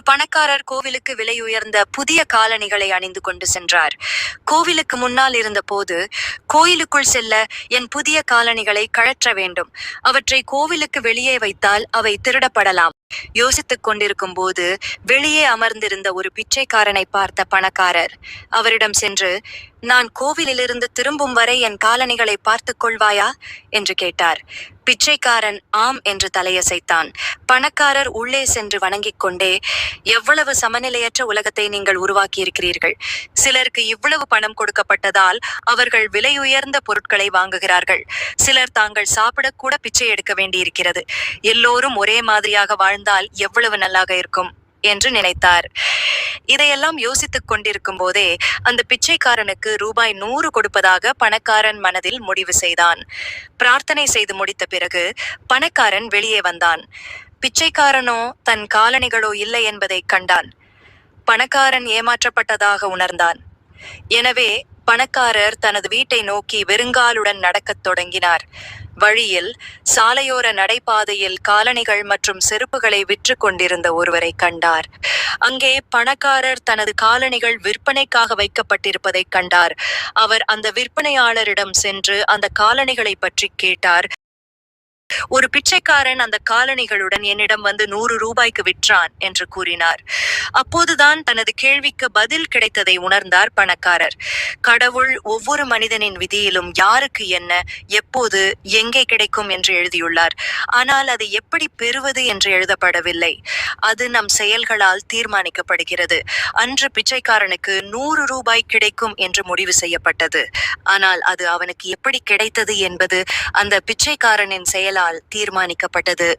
ஒரு பணக்காரர் கோவிலுக்கு விலையுயர்ந்த புதிய காலணிகளை அணிந்து கொண்டு சென்றார். கோவிலுக்கு முன்னால் இருந்தபோது கோயிலுக்குள் செல்ல என் புதிய காலணிகளை கழற்ற வேண்டும். அவற்றை கோவிலுக்கு வெளியே வைத்தால் அவை திருடப்படலாம். யோசித்துக் கொண்டிருக்கும் போது வெளியே அமர்ந்திருந்த ஒரு பிச்சைக்காரனை பார்த்த பணக்காரர். அவரிடம் சென்று நான் கோவிலிலிருந்து திரும்பும் வரை என் காலணிகளை பார்த்துக் கொள்வாயா? என்று கேட்டார். பிச்சைக்காரன் ஆம் என்று தலையசைத்தான். பணக்காரர் உள்ளே சென்று வணங்கிக் கொண்டே எவ்வளவு சமநிலையற்ற உலகத்தை நீங்கள் உருவாக்கியிருக்கிறீர்கள். சிலருக்கு இவ்வளவு பணம் கொடுக்கப்பட்டதால் அவர்கள் விலையுயர்ந்த பொருட்களை வாங்குகிறார்கள். சிலர் தாங்கள் சாப்பிடக்கூட பிச்சை எடுக்க வேண்டியிருக்கிறது. எல்லோரும் ஒரே மாதிரியாக இருந்தால் எவ்வளவு நல்லாக இருக்கும் என்று நினைத்தார். இதையெல்லாம் யோசித்துக் கொண்டிருக்கும் போதே அந்த பிச்சைக்காரனுக்கு ரூபாய் நூறு கொடுப்பதாக பணக்காரன் மனதில் முடிவு செய்தான். பிரார்த்தனை செய்து முடித்த பிறகு பணக்காரன் வெளியே வந்தான். பிச்சைக்காரனோ தன் காலணிகளோ இல்லை என்பதை கண்டான். பணக்காரன் ஏமாற்றப்பட்டதாக உணர்ந்தான். எனவே பணக்காரர் தனது வீட்டை நோக்கி வெறுங்காலுடன் நடக்கத் தொடங்கினார். வழியில் சாலையோர நடைபாதையில் காலணிகள் மற்றும் செருப்புகளை விற்று கொண்டிருந்த ஒருவரை கண்டார். அங்கே பணக்காரர் தனது காலணிகள் விற்பனைக்காக வைக்கப்பட்டிருப்பதைக் கண்டார். அவர் அந்த விற்பனையாளரிடம் சென்று அந்த காலணிகளை பற்றி கேட்டார். ஒரு பிச்சைக்காரன் அந்த காலணிகளுடன் என்னிடம் வந்து நூறு ரூபாய்க்கு விற்றான் என்று கூறினார். அப்போதுதான் தனது கேள்விக்கு பதில் கிடைத்ததை உணர்ந்தார் பணக்காரர். கடவுள் ஒவ்வொரு மனிதனின் விதியிலும் யாருக்கு என்ன எப்போது எங்கே கிடைக்கும் என்று எழுதியுள்ளார். ஆனால் அதை எப்படி பெறுவது என்று எழுதப்படவில்லை. அது நம் செயல்களால் தீர்மானிக்கப்படுகிறது. அன்று பிச்சைக்காரனுக்கு நூறு ரூபாய் கிடைக்கும் என்று முடிவு செய்யப்பட்டது. ஆனால் அது அவனுக்கு எப்படி கிடைத்தது என்பது அந்த பிச்சைக்காரனின் செயலால் தீர்மானிக்கப்பட்டது.